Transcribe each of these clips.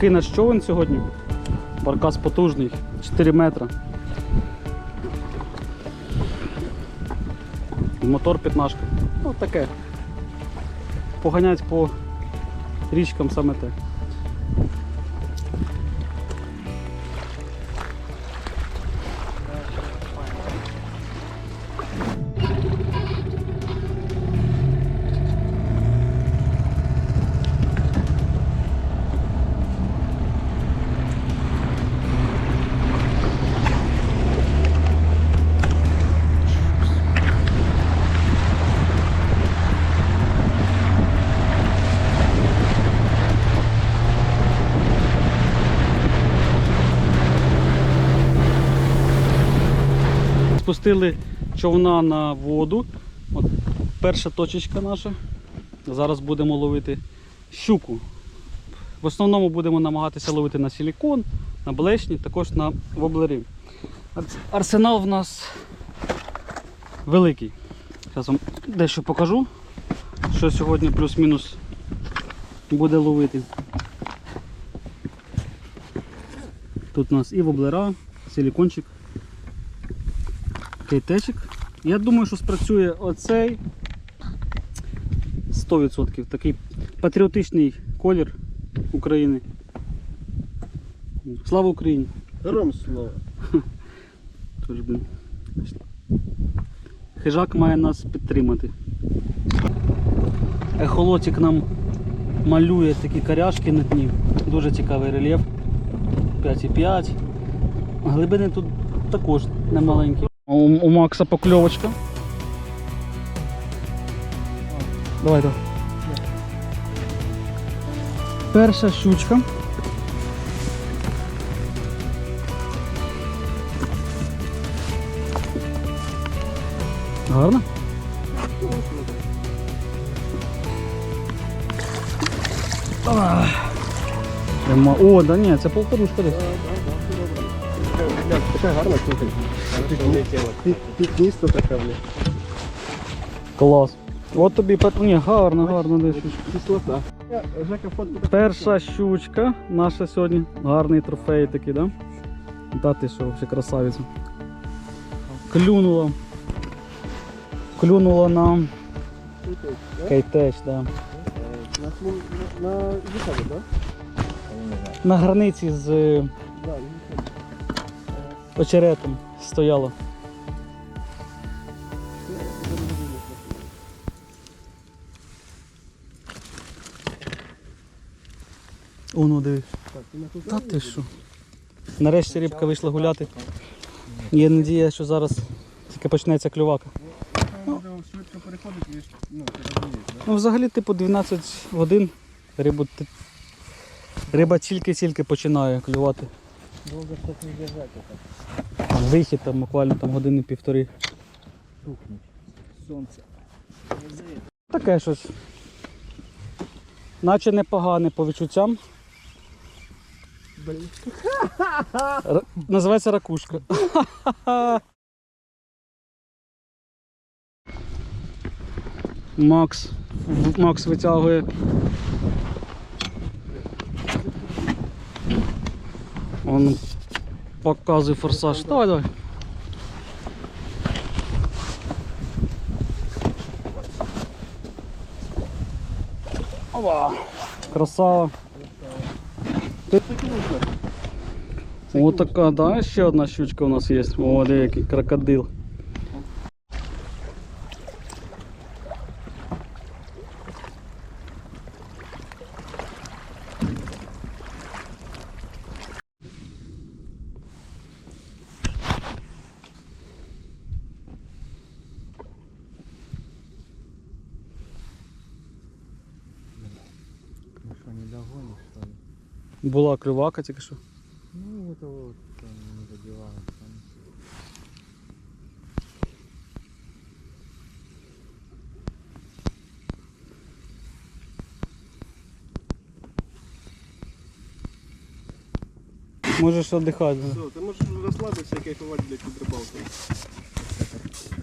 Такий наш човен сьогодні. Баркас потужний, 4 метри. Мотор п'ятнашка. Ось таке. Поганять по річкам саме те. Спустили човна на воду. От перша точечка наша. Зараз будемо ловити щуку. В основному будемо намагатися ловити на силікон, на блешні, також на воблери. Арсенал в нас великий. Зараз вам дещо покажу, що сьогодні плюс-мінус буде ловити. Тут у нас і воблера, силікончик, кейтечик. Я думаю, що спрацює оцей 100%. Такий патріотичний колір України. Слава Україні! Гером слова. Тож, блін. Хижак має нас підтримати. Ехолотик нам малює такі каряшки на дні. Дуже цікавий рельєф. 5,5. Глибини тут також немаленькі. У, у Макса покльовочка. Давай, давай. Перша щучка. Гарно? О, да ні, це полторушка десь. Така гарна штука. Пітніста така, бля. Клас. От тобі Ні, гарно, гарно десь. Кислота. Жека фотку Перша щучка наша сьогодні. Гарний трофей такий, да? Да ти що, взагалі красавиця. Клюнула. Клюнула на кейтеч, да. На на- границі з очеретом стояла. О, ну дивись. Та ти що? Нарешті рибка вийшла гуляти. Є надія, що зараз тільки почнеться клювака. Ну, ну? Ну, взагалі, типу, 12 годин рибу, риба тільки-тільки починає клювати. Довго так не держати, так. Там вихід там буквально там години півтори. Тухнуть. Сонце. Таке щось. Наче непогане по відчуттям. Блін. Р- Називається ракушка. Макс. Макс витягує. Он показує форсаж. Давай, давай. Ова. Красава. О, така, да, ще одна щучка у нас є. О, який крокодил. Не догониш, що ли? Була кривака тільки що. Ну, вот вот там не задевалось. Там. Можеш віддихати. Все, ти можеш розслабитися і кайфувати для під рибалки.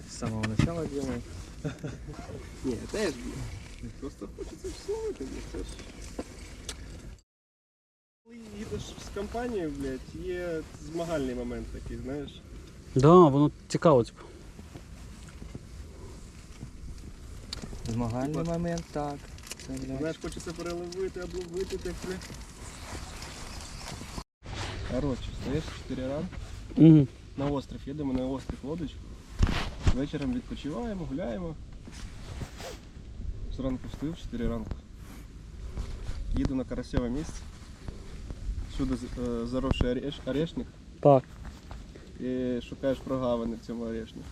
С самого начала делаем. Ні, теж блін. Просто хочеться всього тобі. Це ж. З компанією, блядь, є змагальний момент такий, знаєш. Да, воно цікаво. типу. Змагальний Типа- момент, так. Це, блядь. Знаєш, хочеться переловити, обловити, так, блядь. Коротше, стоїш 4 ранку, Угу. на острів, їдемо на острів лодочку. Вечором відпочиваємо, гуляємо. Зранку встиг, 4 ранку. Їду на Карасьове місце. Всюди е, заросший ореш, орешник. Так. І шукаєш прогавини в цьому орешнику.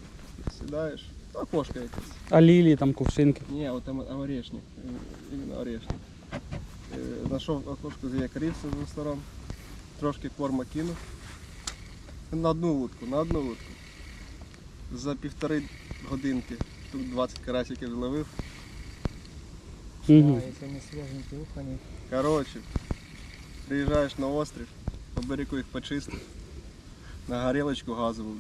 Сідаєш, та кошка якась. А лілії там кувшинки. Ні, от там орешник. Іменно орешник. Е, Знайшов окошко з якорівця з сторон. Трошки корма кинув. На одну вудку, на одну вудку. За півтори годинки тут 20 карасиків зловив. Угу. А, якщо не свіженькі ухані. Коротше, приїжджаєш на острів, по берегу їх почистив, на горілочку газову.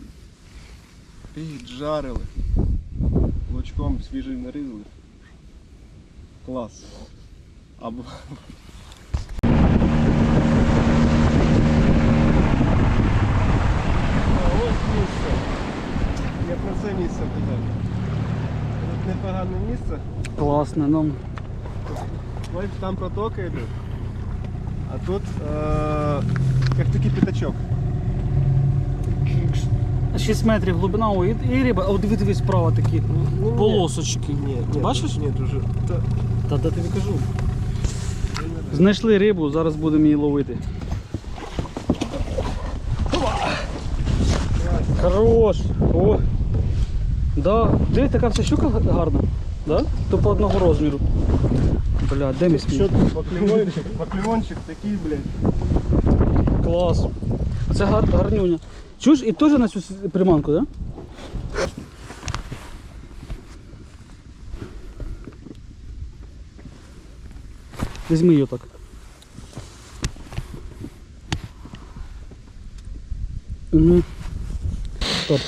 Піджарили. Лучком свіжий нарізали. Клас. Або. Я про це місце казав. Тут непогане місце. Класне, ну. Ось там протоки йдуть. А тут е, як такий п'ятачок. 6 метрів глибина, о, і, і риба. О, диви, диви, справа такі Ну, полосочки. Ні, ні, Бачиш? Ні, дуже. Та, Та де тобі кажу. Знайшли рибу, зараз будемо її ловити. Хорош! О! Да. Диви, така вся щука гарна. Да? То по одного розміру. Бля, де мій тут поклівончик, поклівончик такий, блядь. Клас. Це гар, гарнюня. Чуєш, і теж на цю приманку, так? Да? Візьми її так. Угу. Стоп.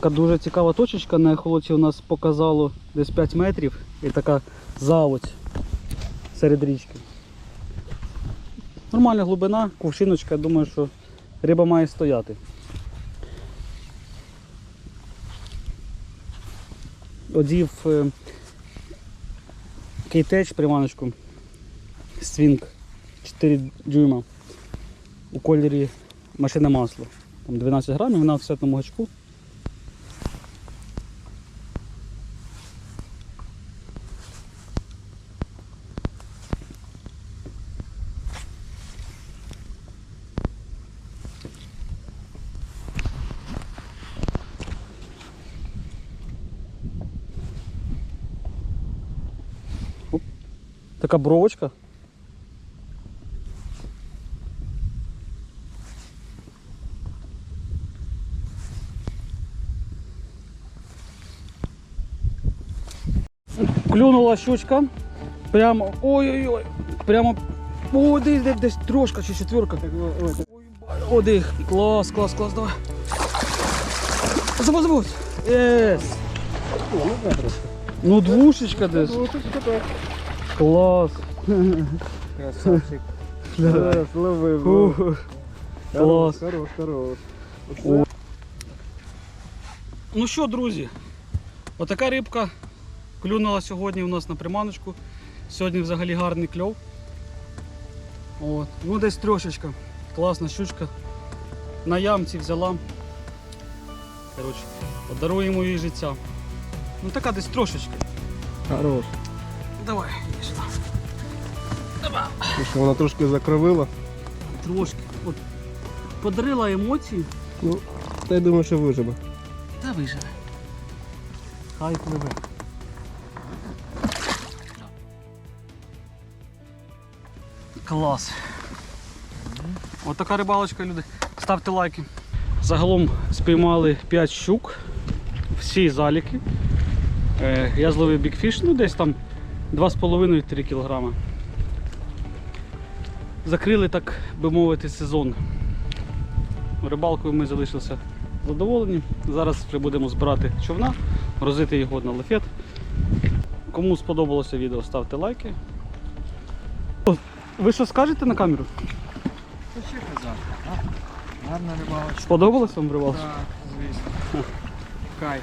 Така дуже цікава точечка на ехолоті у нас показало десь 5 метрів і така заводь серед річки. Нормальна глибина, кувшиночка, я думаю, що риба має стояти. Одів е, кейтеч приманочку Свінг 4 дюйма у кольорі машине масло. Там 12 грамів вона на офсетному гачку. Така бровочка. Клюнула щучка. Прямо. Ой-ой-ой. Прямо. О, десь, десь, десь трошка чи четверка. О, дих. Клас, клас, клас, давай. Забудь, забудь. Єс. Ну да. Ну, двушечка десь. Ну, так. Клас. Красавчик. Да, Зловив. Фу. Хорош, Клас. Хорош. Ну що, друзі, отака рибка клюнула сьогодні у нас на приманочку. Сьогодні взагалі гарний кльов. От. Ну десь трошечка. Класна щучка. На ямці взяла. Коротше, подаруємо їй життя. Ну така десь трошечки. Хорош. Давай, іди сюди. Ну що, вона трошки закровила. Трошки. От. Подарила емоції Ну, та я думаю, що виживе. та виживе. Хай пливе. Клас. Отака рибалочка, люди. Ставте лайки. Загалом спіймали 5 щук, всі заліки. Е, я зловив бікфіш, ну десь там 2,5-3 кг. Закрили, так би мовити, сезон. Рибалкою ми залишилися задоволені. Зараз вже будемо збирати човна, грузити його на лафет. Кому сподобалося відео, ставте лайки. ви що скажете на камеру? Що ще казати? а? Гарна рибалочка. Сподобалось вам рибалка? Так, звісно. Кайф.